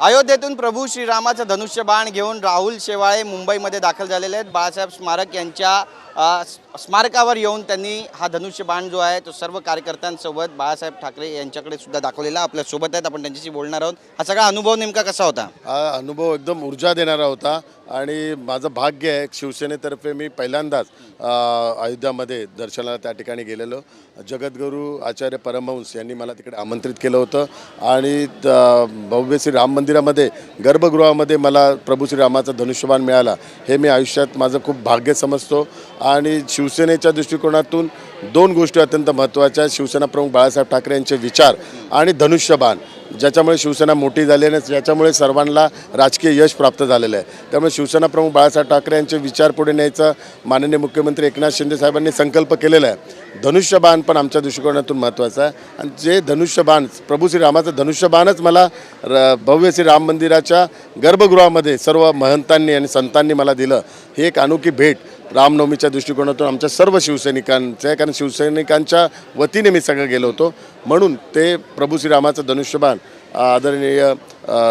अयोध्येतून प्रभू श्रीरामाचं धनुष्यबाण घेऊन राहुल शेवाळे मुंबईमध्ये दाखल झालेले आहेत. बाळासाहेब स्मारक यांच्या स्मारकावर येऊन त्यांनी हा धनुष्यबाण जो आहे तो सर्व कार्यकर्त्यांसोबत बाळासाहेब ठाकरे यांच्याकडे सुद्धा दाखवलेला आपल्यासोबत आहेत आपण त्यांच्याशी बोलणार आहोत. हा सगळा अनुभव नेमका कसा होता? हा अनुभव एकदम ऊर्जा देणारा होता. आणि माझं भाग्य आहे शिवसेनेतर्फे मी पहिल्यांदाच अयोध्यामध्ये दर्शनाला त्या ठिकाणी गेलेलो. जगद्गुरू आचार्य परमहंस यांनी मला तिकडे आमंत्रित केलं होतं. आणि त- भव्य श्री राम मंदिरामध्ये गर्भगृहामध्ये मला प्रभू श्रीरामाचा धनुष्यबाण मिळाला. हे मी आयुष्यात माझं खूप भाग्य समजतो. आणि शिवसेनेच्या दृष्टिकोनातून दोन गोष्टी अत्यंत महत्त्वाच्या शिवसेना प्रमुख बाळासाहेब ठाकरे यांचे विचार आणि धनुष्यबाण ज्याच्यामुळे शिवसेना मोठी झाली आणि ज्याच्यामुळे सर्वांना राजकीय यश प्राप्त झालेलं आहे. त्यामुळे शिवसेना प्रमुख बाळासाहेब ठाकरे यांचे विचार पुढे न्यायचा माननीय मुख्यमंत्री एकनाथ शिंदे साहेबांनी संकल्प केलेला आहे. धनुष्यबाण पण आमच्या दृष्टिकोनातून महत्त्वाचं आहे. आणि जे धनुष्यबाण प्रभू श्रीरामाचं धनुष्यबाणच मला र भव्य श्री राम मंदिराच्या गर्भगृहामध्ये सर्व महंतांनी आणि संतांनी मला दिलं. ही एक अनोखी भेट रामनवमीच्या दृष्टिकोनातून आमच्या सर्व शिवसैनिकांचं आहे कारण शिवसैनिकांच्या वतीने मी सगळं गेलो होतो. म्हणून ते प्रभू श्रीरामाचं धनुष्यबाण आदरणीय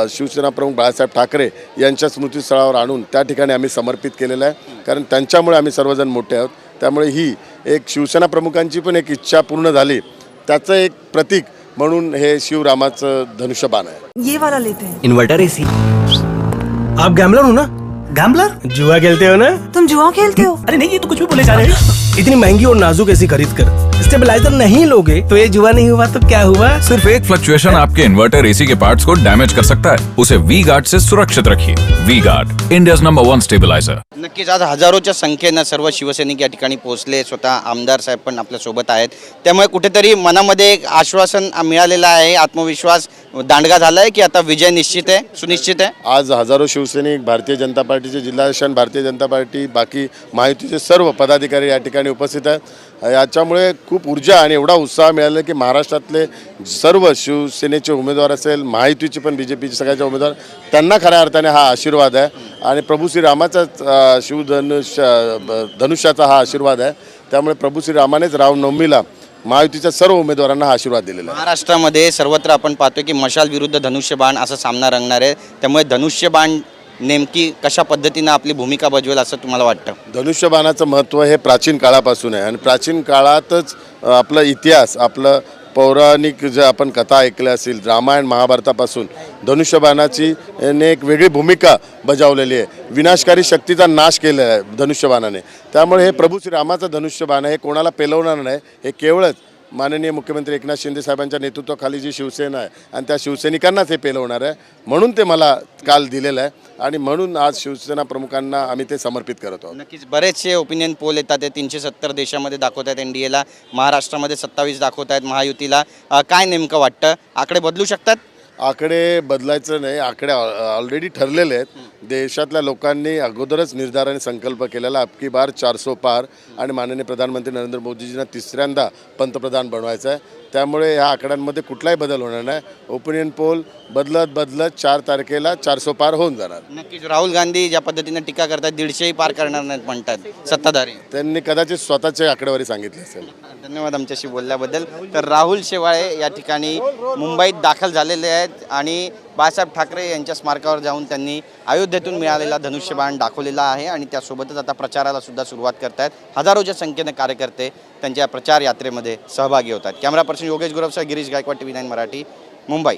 शिवसेना प्रमुख बाळासाहेब ठाकरे यांच्या स्मृतीस्थळावर आणून त्या ठिकाणी आम्ही समर्पित केलेलं आहे. कारण त्यांच्यामुळे आम्ही सर्वजण मोठे आहोत. त्यामुळे ही एक शिवसेना प्रमुखांची पण एक इच्छा पूर्ण झाली. त्याचं एक प्रतीक म्हणून हे शिवरामाचं धनुष्यबाण आहे. ये वाला लेते हैं। इन्वर्टर एसी आप गैमलर हो ना? गैम्बलर जुआ खेलते हो ना? तुम जुआ खेलते हो? अरे नहीं ये तो कुछ भी बोले जा रहे हैं। इतनी महंगी और नाजुक एसी खरीद कर। स्टेबलाइजर नहीं लोगे तो ये जुआ नहीं हुआ तो क्या हुआ? सिर्फ एक फ्लक्चुएशन आपके इन्वर्टर एसी के पार्ट्स को डैमेज कर सकता है। उसे वी गार्ड से सुरक्षित रखिए। V Guard India number one stabiliser नक्कीच आज हजारोच्या संख्येनं सर्व शिवसैनिक या ठिकाणी पोहोचले. स्वतः आमदार साहेब पण आपल्यासोबत आहेत. त्यामुळे कुठेतरी मनामध्ये एक आश्वासन मिळालेलं आहे आत्मविश्वास. दांडगा झाला आहे की आता विजय निश्चित आहे सुनिश्चित आहे? आज हजारो शिवसैनिक भारतीय जनता पार्टीचे जिल्हाध्यक्ष भारतीय जनता पार्टी बाकी महायुतीचे सर्व पदाधिकारी या ठिकाणी उपस्थित आहेत. याच्यामुळे खूप ऊर्जा आणि एवढा उत्साह मिळाला की महाराष्ट्रातले सर्व शिवसेनेचे उमेदवार असेल महायुतीचे पण बी जे पीचे सगळ्याचे उमेदवार त्यांना खऱ्या अर्थाने हा आशीर्वाद आहे. आणि प्रभू श्रीरामाचाच शिवधनुष्य ब- धनुष्याचा हा आशीर्वाद आहे. त्यामुळे प्रभू श्रीरामानेच रामनवमीला महायुतीच्या सर्व उमेदवारांना हा आशीर्वाद दिलेला आहे. महाराष्ट्रामध्ये सर्वत्र आपण पाहतोय की मशाल विरुद्ध धनुष्यबाण असा सामना रंगणार आहे. त्यामुळे धनुष्यबाण नेमकी कशा पद्धतीनं आपली भूमिका बजवेल असं तुम्हाला वाटतं? धनुष्यबाणाचं महत्त्व हे प्राचीन काळापासून आहे. आणि प्राचीन काळातच आपला इतिहास आपलं पौराणिक जे आपण कथा ऐकल्या असतील रामायण महाभारतापासून धनुष्यबाणाची ने एक वेगळी भूमिका बजावलेली आहे. विनाशकारी शक्तीचा नाश केलेला आहे धनुष्यबाणाने. त्यामुळे हे प्रभू श्रीरामाचं धनुष्यबाण हे कोणाला पेलवणार नाही हे केवळच माननीय मुख्यमंत्री एकनाथ शिंदे साहेबांच्या नेतृत्वाखाली जी शिवसेना आहे आणि त्या शिवसैनिकांनाच हे पेलवणार आहे म्हणून ते मला काल दिलेलं आहे आणि म्हणून आज शिवसेना प्रमुखांना आम्ही ते समर्पित करत आहोत. नक्कीच बरेचसे ओपिनियन पोल येतात ते तीनशे सत्तर देशामध्ये दाखवत आहेत एन डी एला महाराष्ट्रामध्ये सत्तावीस दाखवत आहेत महायुतीला काय नेमकं वाटतं? आकडे बदलू शकतात? आकडे बदलायचं नाही आकडे ऑलरेडी ठरलेले आहेत. देशातल्या लोकांनी अगोदरच निर्धार आणि संकल्प केलेला अबकी बार चारसो पार आणि माननीय प्रधानमंत्री नरेंद्र मोदीजींना तिसऱ्यांदा पंतप्रधान बनवायचं आहे. त्यामुळे ह्या आकड्यांमध्ये कुठलाही बदल होणार नाही. ओपिनियन पोल बदलत बदलत चार तारखेला चारसो पार होऊन जाणार. नक्कीच. राहुल गांधी ज्या पद्धतीने टीका करतात दीडशेही पार करणार नाहीत म्हणतात. सत्ताधारी. त्यांनी कदाचित स्वतःची आकडेवारी सांगितली असेल. धन्यवाद आमच्याशी बोलल्याबद्दल. तर राहुल शेवाळे या ठिकाणी मुंबईत दाखल झालेले आहेत आणि बाळासाहेब ठाकरे यांच्या स्मारकावर जाऊन त्यांनी अयोध्येतून मिळालेला धनुष्यबाण दाखवलेला आहे आणि त्यासोबतच आता प्रचाराला सुद्धा सुरुवात करतायत. हजारोच्या संख्येनं कार्यकर्ते त्यांच्या प्रचार यात्रेमध्ये सहभागी होतात. Camera person Yogesh गुरवसह Girish Gaikwad T V nine Marathi Mumbai.